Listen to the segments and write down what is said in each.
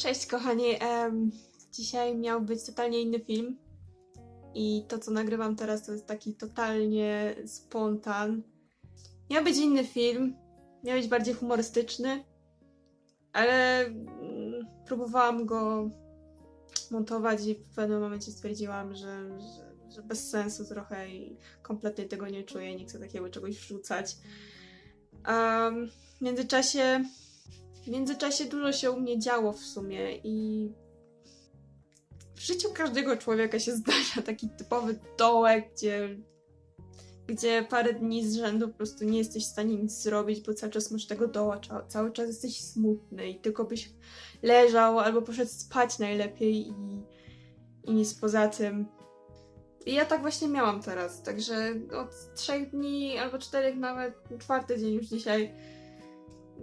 Cześć kochani, em, dzisiaj miał być totalnie inny film. I to co nagrywam teraz to jest taki totalnie spontan. Miał być inny film, miał być bardziej humorystyczny, ale mm, próbowałam go montować i w pewnym momencie stwierdziłam, że, że, że bez sensu trochę i kompletnie tego nie czuję, nie chcę takiego czegoś wrzucać. Em, w międzyczasie w międzyczasie dużo się u mnie działo w sumie i w życiu każdego człowieka się zdarza taki typowy dołek, gdzie, gdzie parę dni z rzędu po prostu nie jesteś w stanie nic zrobić, bo cały czas masz tego doła, cały czas jesteś smutny i tylko byś leżał albo poszedł spać najlepiej i, i nic poza tym. I ja tak właśnie miałam teraz, także od trzech dni albo czterech nawet, czwarty dzień już dzisiaj,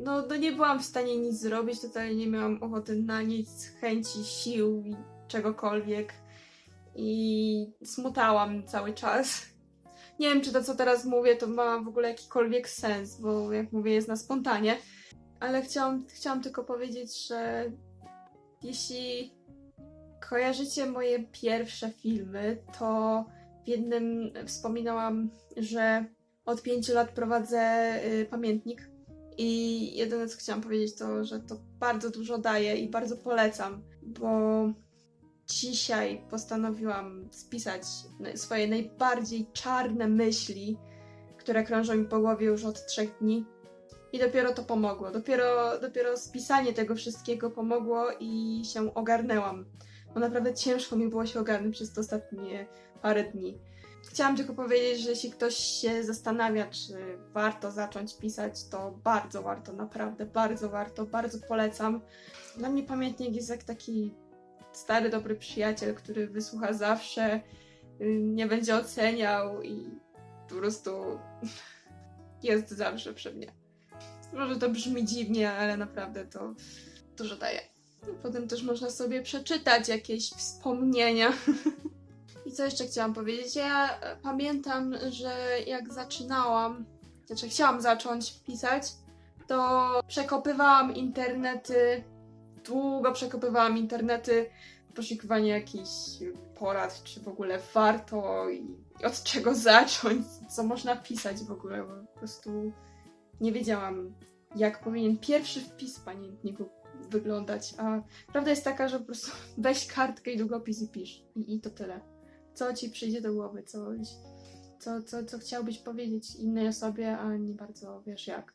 no, no nie byłam w stanie nic zrobić, totalnie nie miałam ochoty na nic, chęci, sił i czegokolwiek. I smutałam cały czas. Nie wiem, czy to, co teraz mówię, to ma w ogóle jakikolwiek sens, bo jak mówię, jest na spontanie. Ale chciałam, chciałam tylko powiedzieć, że jeśli kojarzycie moje pierwsze filmy, to w jednym wspominałam, że od pięciu lat prowadzę y, pamiętnik i jedyne co chciałam powiedzieć to, że to bardzo dużo daje i bardzo polecam, bo dzisiaj postanowiłam spisać swoje najbardziej czarne myśli, które krążą mi po głowie już od trzech dni. I dopiero to pomogło. Dopiero, dopiero spisanie tego wszystkiego pomogło i się ogarnęłam. Bo naprawdę ciężko mi było się ogarnąć przez te ostatnie parę dni. Chciałam tylko powiedzieć, że jeśli ktoś się zastanawia, czy warto zacząć pisać, to bardzo warto, naprawdę bardzo warto, bardzo polecam. Dla mnie pamiętnik jest jak taki stary, dobry przyjaciel, który wysłucha zawsze, nie będzie oceniał i po prostu jest zawsze przy mnie. Może to brzmi dziwnie, ale naprawdę to dużo daje. Potem też można sobie przeczytać jakieś wspomnienia. Co jeszcze chciałam powiedzieć? Ja e, pamiętam, że jak zaczynałam, znaczy chciałam zacząć pisać, to przekopywałam internety, długo przekopywałam internety w poszukiwaniu jakichś porad, czy w ogóle warto i od czego zacząć, co można pisać w ogóle, bo po prostu nie wiedziałam, jak powinien pierwszy wpis w pamiętniku wyglądać, a prawda jest taka, że po prostu weź kartkę i długopis i pisz. I, i to tyle co ci przyjdzie do głowy, coś, co, co, co chciałbyś powiedzieć innej osobie, a nie bardzo wiesz jak.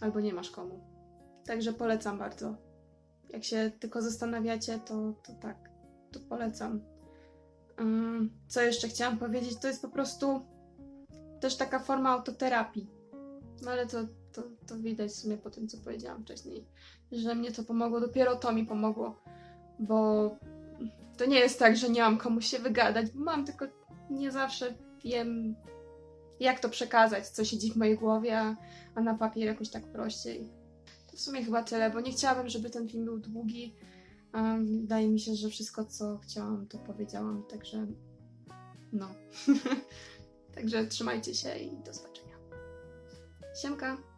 Albo nie masz komu. Także polecam bardzo. Jak się tylko zastanawiacie, to, to tak, to polecam. Co jeszcze chciałam powiedzieć? To jest po prostu też taka forma autoterapii. No ale to, to, to widać w sumie po tym, co powiedziałam wcześniej, że mnie to pomogło. Dopiero to mi pomogło, bo to nie jest tak, że nie mam komuś się wygadać, bo mam, tylko nie zawsze wiem, jak to przekazać, co siedzi w mojej głowie, a, na papier jakoś tak prościej. To w sumie chyba tyle, bo nie chciałabym, żeby ten film był długi. A wydaje mi się, że wszystko, co chciałam, to powiedziałam, także no. także trzymajcie się i do zobaczenia. Siemka!